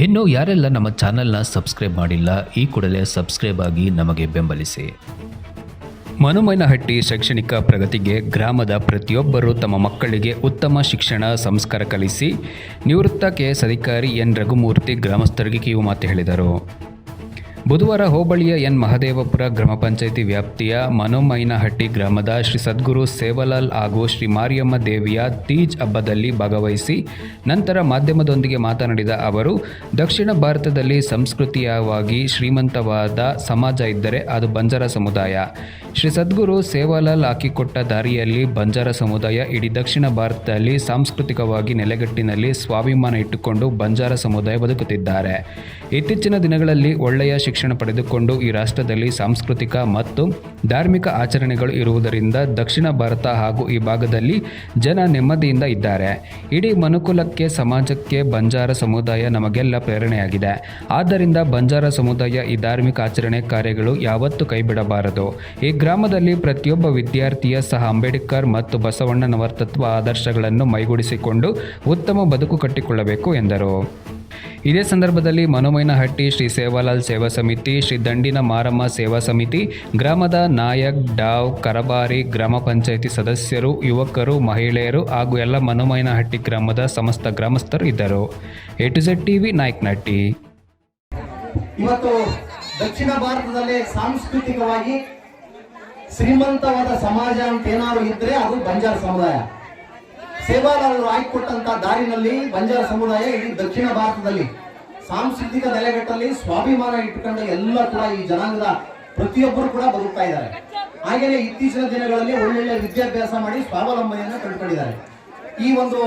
ಇನ್ನು ಯಾರೆಲ್ಲ ನಮ್ಮ ಚಾನೆಲ್ನ ಸಬ್ಸ್ಕ್ರೈಬ್ ಮಾಡಿಲ್ಲ, ಈ ಕೂಡಲೇ ಸಬ್ಸ್ಕ್ರೈಬ್ ಆಗಿ ನಮಗೆ ಬೆಂಬಲಿಸಿ. ಮನುಮೈನಹಟ್ಟಿ ಶೈಕ್ಷಣಿಕ ಪ್ರಗತಿಗೆ ಗ್ರಾಮದ ಪ್ರತಿಯೊಬ್ಬರು ತಮ್ಮ ಮಕ್ಕಳಿಗೆ ಉತ್ತಮ ಶಿಕ್ಷಣ, ಸಂಸ್ಕಾರ ಕಲಿಸಿ, ನಿವೃತ್ತ ಕೆಎಸ್ ಅಧಿಕಾರಿ ಎನ್ ರಘುಮೂರ್ತಿ ಗ್ರಾಮಸ್ಥರಿಗೆ ಕಿವು ಮಾತು ಹೇಳಿದರು. ಬುಧವಾರ ಹೋಬಳಿಯ ಎನ್. ಮಹದೇವಪುರ ಗ್ರಾಮ ಪಂಚಾಯಿತಿ ವ್ಯಾಪ್ತಿಯ ಮನೋಮೈನಹಟ್ಟಿ ಗ್ರಾಮದ ಶ್ರೀ ಸದ್ಗುರು ಸೇವಲಾಲ್ ಹಾಗೂ ಶ್ರೀ ಮಾರಿಯಮ್ಮ ದೇವಿಯ ತೀಜ್ ಹಬ್ಬದಲ್ಲಿ ಭಾಗವಹಿಸಿ ನಂತರ ಮಾಧ್ಯಮದೊಂದಿಗೆ ಮಾತನಾಡಿದ ಅವರು, ದಕ್ಷಿಣ ಭಾರತದಲ್ಲಿ ಸಂಸ್ಕೃತಿಯವಾಗಿ ಶ್ರೀಮಂತವಾದ ಸಮಾಜ ಇದ್ದರೆ ಅದು ಬಂಜಾರ ಸಮುದಾಯ. ಶ್ರೀ ಸದ್ಗುರು ಸೇವಾಲಾಲ್ ಹಾಕಿಕೊಟ್ಟ ದಾರಿಯಲ್ಲಿ ಬಂಜಾರ ಸಮುದಾಯ ಇಡೀ ದಕ್ಷಿಣ ಭಾರತದಲ್ಲಿ ಸಾಂಸ್ಕೃತಿಕವಾಗಿ ನೆಲೆಗಟ್ಟಿನಲ್ಲಿ ಸ್ವಾಭಿಮಾನ ಇಟ್ಟುಕೊಂಡು ಬಂಜಾರ ಸಮುದಾಯ ಬದುಕುತ್ತಿದ್ದಾರೆ. ಇತ್ತೀಚಿನ ದಿನಗಳಲ್ಲಿ ಒಳ್ಳೆಯ ಶಿಕ್ಷಣ ಪಡೆದುಕೊಂಡು ಈ ರಾಷ್ಟ್ರದಲ್ಲಿ ಸಾಂಸ್ಕೃತಿಕ ಮತ್ತು ಧಾರ್ಮಿಕ ಆಚರಣೆಗಳು ಇರುವುದರಿಂದ ದಕ್ಷಿಣ ಭಾರತ ಹಾಗೂ ಈ ಭಾಗದಲ್ಲಿ ಜನ ನೆಮ್ಮದಿಯಿಂದ ಇದ್ದಾರೆ. ಇಡೀ ಮನುಕುಲಕ್ಕೆ, ಸಮಾಜಕ್ಕೆ ಬಂಜಾರ ಸಮುದಾಯ ನಮಗೆಲ್ಲ ಪ್ರೇರಣೆಯಾಗಿದೆ. ಆದ್ದರಿಂದ ಬಂಜಾರ ಸಮುದಾಯ ಈ ಧಾರ್ಮಿಕ ಆಚರಣೆ ಕಾರ್ಯಗಳು ಯಾವತ್ತೂ ಕೈಬಿಡಬಾರದು. ಈ ಗ್ರಾಮದಲ್ಲಿ ಪ್ರತಿಯೊಬ್ಬ ವಿದ್ಯಾರ್ಥಿಯ ಸಹ ಅಂಬೇಡ್ಕರ್ ಮತ್ತು ಬಸವಣ್ಣನವರ ತತ್ವ ಆದರ್ಶಗಳನ್ನು ಮೈಗೂಡಿಸಿಕೊಂಡು ಉತ್ತಮ ಬದುಕು ಕಟ್ಟಿಕೊಳ್ಳಬೇಕು ಎಂದರು. ಇದೇ ಸಂದರ್ಭದಲ್ಲಿ ಮನೋಮೈನಹಟ್ಟಿ ಶ್ರೀ ಸೇವಾಲಾಲ್ ಸೇವಾ ಸಮಿತಿ, ಶ್ರೀ ದಂಡಿನ ಮಾರಮ್ಮ ಸೇವಾ ಸಮಿತಿ, ಗ್ರಾಮದ ನಾಯಕ್ ಡಾವ್ ಕರಬಾರಿ ಗ್ರಾಮ ಪಂಚಾಯಿತಿ ಸದಸ್ಯರು, ಯುವಕರು, ಮಹಿಳೆಯರು ಹಾಗೂ ಎಲ್ಲ ಮನೋಮೈನಹಟ್ಟಿ ಗ್ರಾಮದ ಸಮಸ್ತ ಗ್ರಾಮಸ್ಥರು ಇದ್ದರು. A to Z TV Nayakanahatti. ಇವತ್ತು ದಕ್ಷಿಣ ಭಾರತದಲ್ಲಿ ಸಾಂಸ್ಕೃತಿಕವಾಗಿ ಶ್ರೀಮಂತವಾದ ಸಮಾಜ ಅಂತ ಏನಾದ್ರು ಇದ್ರೆ ಅದು ಬಂಜಾರ ಸಮುದಾಯ. ಸೇವಾಲಾಲರು ಆಯ್ಕೊಟ್ಟಂತ ದಾರಿನಲ್ಲಿ ಬಂಜಾರ ಸಮುದಾಯ ಇಡೀ ದಕ್ಷಿಣ ಭಾರತದಲ್ಲಿ ಸಾಂಸ್ಕೃತಿಕ ನೆಲೆಗಟ್ಟಲ್ಲಿ ಸ್ವಾಭಿಮಾನ ಇಟ್ಟುಕೊಂಡ ಎಲ್ಲ ಕೂಡ ಈ ಜನಾಂಗದ ಪ್ರತಿಯೊಬ್ಬರು ಕೂಡ ಬದುಕ್ತಾ ಇದ್ದಾರೆ. ಹಾಗೆಯೇ ಇತ್ತೀಚಿನ ದಿನಗಳಲ್ಲಿ ಒಳ್ಳೊಳ್ಳೆ ವಿದ್ಯಾಭ್ಯಾಸ ಮಾಡಿ ಸ್ವಾವಲಂಬನೆಯನ್ನು ಕಂಡುಕೊಂಡಿದ್ದಾರೆ. ಈ ಒಂದು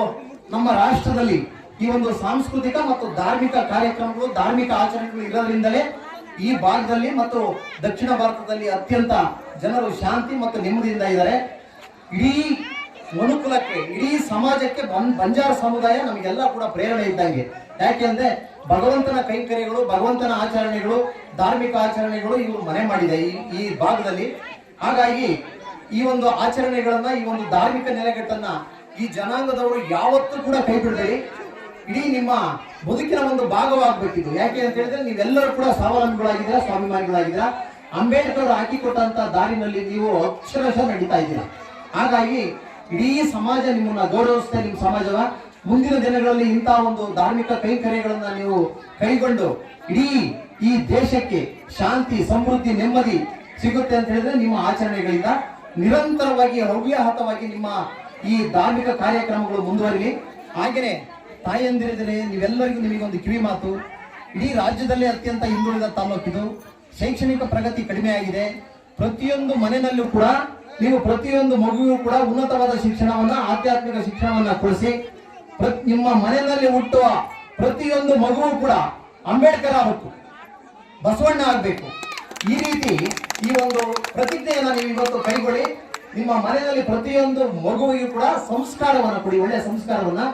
ನಮ್ಮ ರಾಷ್ಟ್ರದಲ್ಲಿ ಈ ಒಂದು ಸಾಂಸ್ಕೃತಿಕ ಮತ್ತು ಧಾರ್ಮಿಕ ಕಾರ್ಯಕ್ರಮಗಳು, ಧಾರ್ಮಿಕ ಆಚರಣೆಗಳು ಇರೋದ್ರಿಂದಲೇ ಈ ಭಾಗದಲ್ಲಿ ಮತ್ತು ದಕ್ಷಿಣ ಭಾರತದಲ್ಲಿ ಅತ್ಯಂತ ಜನರು ಶಾಂತಿ ಮತ್ತು ನೆಮ್ಮದಿಯಿಂದ ಇದ್ದಾರೆ. ಇಡೀ ಮನುಕುಲಕ್ಕೆ, ಇಡೀ ಸಮಾಜಕ್ಕೆ ಬಂಜಾರ ಸಮುದಾಯ ನಮಗೆಲ್ಲ ಕೂಡ ಪ್ರೇರಣೆ ಇದ್ದಂಗೆ. ಯಾಕೆಂದ್ರೆ ಭಗವಂತನ ಕೈಂಕರ್ಯಗಳು, ಭಗವಂತನ ಆಚರಣೆಗಳು, ಧಾರ್ಮಿಕ ಆಚರಣೆಗಳು ಇವರು ಮನೆ ಮಾಡಿದೆ ಈ ಈ ಭಾಗದಲ್ಲಿ. ಹಾಗಾಗಿ ಈ ಒಂದು ಆಚರಣೆಗಳನ್ನ, ಈ ಒಂದು ಧಾರ್ಮಿಕ ನೆಲೆಗಟ್ಟನ್ನ ಈ ಜನಾಂಗದವರು ಯಾವತ್ತೂ ಕೂಡ ಕೈ ಬಿಡಬೇಡಿ. ಇಡೀ ನಿಮ್ಮ ಬದುಕಿನ ಒಂದು ಭಾಗವಾಗಬೇಕಿದು. ಯಾಕೆ ಅಂತ ಹೇಳಿದ್ರೆ ನೀವೆಲ್ಲರೂ ಕೂಡ ಸ್ವಾವಲಂಬಿಗಳಾಗಿದ್ದೀರಾ, ಸ್ವಾಭಿಮಾನಿಗಳಾಗಿದ್ದೀರಾ. ಅಂಬೇಡ್ಕರ್ ಹಾಕಿಕೊಟ್ಟಂತ ದಾರಿನಲ್ಲಿ ನೀವು ಅಕ್ಷರಶಃ ನಡೀತಾ ಇದ್ದೀರಾ. ಹಾಗಾಗಿ ಇಡೀ ಸಮಾಜ ನಿಮ್ಮನ್ನ ಗೌರವಿಸುತ್ತೆ ನಿಮ್ಮ ಸಮಾಜವ. ಮುಂದಿನ ದಿನಗಳಲ್ಲಿ ಇಂತಹ ಒಂದು ಧಾರ್ಮಿಕ ಕೈಂಕರ್ಯಗಳನ್ನ ನೀವು ಕೈಗೊಂಡು ಇಡೀ ಈ ದೇಶಕ್ಕೆ ಶಾಂತಿ, ಸಮೃದ್ಧಿ, ನೆಮ್ಮದಿ ಸಿಗುತ್ತೆ ಅಂತ ಹೇಳಿದ್ರೆ ನಿಮ್ಮ ಆಚರಣೆಗಳಿಂದ ನಿರಂತರವಾಗಿ, ಹವ್ಯಾಹತವಾಗಿ ನಿಮ್ಮ ಈ ಧಾರ್ಮಿಕ ಕಾರ್ಯಕ್ರಮಗಳು ಮುಂದುವರಿಲಿ. ಹಾಗೆಯೇ ತಾಯಂದಿರಿದರೆ ನೀವೆಲ್ಲರಿಗೂ ನಿಮಗೊಂದು ಕಿವಿ ಮಾತು. ಇಡೀ ರಾಜ್ಯದಲ್ಲೇ ಅತ್ಯಂತ ಹಿಂದುಳಿದ ತಾಲೂಕಿದು. ಶೈಕ್ಷಣಿಕ ಪ್ರಗತಿ ಕಡಿಮೆ ಆಗಿದೆ. ಪ್ರತಿಯೊಂದು ಮನೆಯಲ್ಲೂ ಕೂಡ ನೀವು ಪ್ರತಿಯೊಂದು ಮಗುವಿಗೂ ಕೂಡ ಉನ್ನತವಾದ ಶಿಕ್ಷಣವನ್ನ, ಆಧ್ಯಾತ್ಮಿಕ ಶಿಕ್ಷಣವನ್ನ ಕೊಡಿಸಿ ನಿಮ್ಮ ಮನೆಯಲ್ಲಿ ಹುಟ್ಟುವ ಪ್ರತಿಯೊಂದು ಮಗುವು ಕೂಡ ಅಂಬೇಡ್ಕರ್ ಆಗಬೇಕು, ಬಸವಣ್ಣ ಆಗಬೇಕು. ಈ ರೀತಿ ಈ ಒಂದು ಪ್ರತಿಜ್ಞೆಯನ್ನ ನೀವು ಇವತ್ತು ಕೈಗೊಳ್ಳಿ, ನಿಮ್ಮ ಮನೆಯಲ್ಲಿ ಪ್ರತಿಯೊಂದು ಮಗುವಿಗೂ ಕೂಡ ಸಂಸ್ಕಾರವನ್ನ ಕೊಡಿ ಒಳ್ಳೆಯ ಸಂಸ್ಕಾರವನ್ನ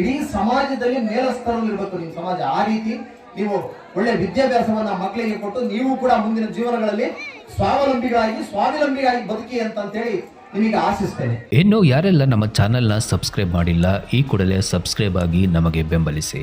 ಇಡೀ ಸಮಾಜದಲ್ಲಿ ಮೇಲಸ್ತರಲ್ಲಿರ್ಬೇಕು ನಿಮ್ಮ ಸಮಾಜ. ಆ ರೀತಿ ನೀವು ಒಳ್ಳೆ ವಿದ್ಯಾಭ್ಯಾಸವನ್ನ ಮಕ್ಕಳಿಗೆ ಕೊಟ್ಟು ನೀವು ಕೂಡ ಮುಂದಿನ ಜೀವನಗಳಲ್ಲಿ ಸ್ವಾವಲಂಬಿಗಳಾಗಿ ಸ್ವಾವಲಂಬಿಗಳಾಗಿ ಬದುಕಿ ಅಂತಂತೇಳಿ ನಿಮಗೆ ಆಶಿಸ್ತೇನೆ. ಇನ್ನು ಯಾರೆಲ್ಲ ನಮ್ಮ ಚಾನೆಲ್ನ ಸಬ್ಸ್ಕ್ರೈಬ್ ಮಾಡಿಲ್ಲ, ಈ ಕೂಡಲೇ ಸಬ್ಸ್ಕ್ರೈಬ್ ಆಗಿ ನಮಗೆ ಬೆಂಬಲಿಸಿ.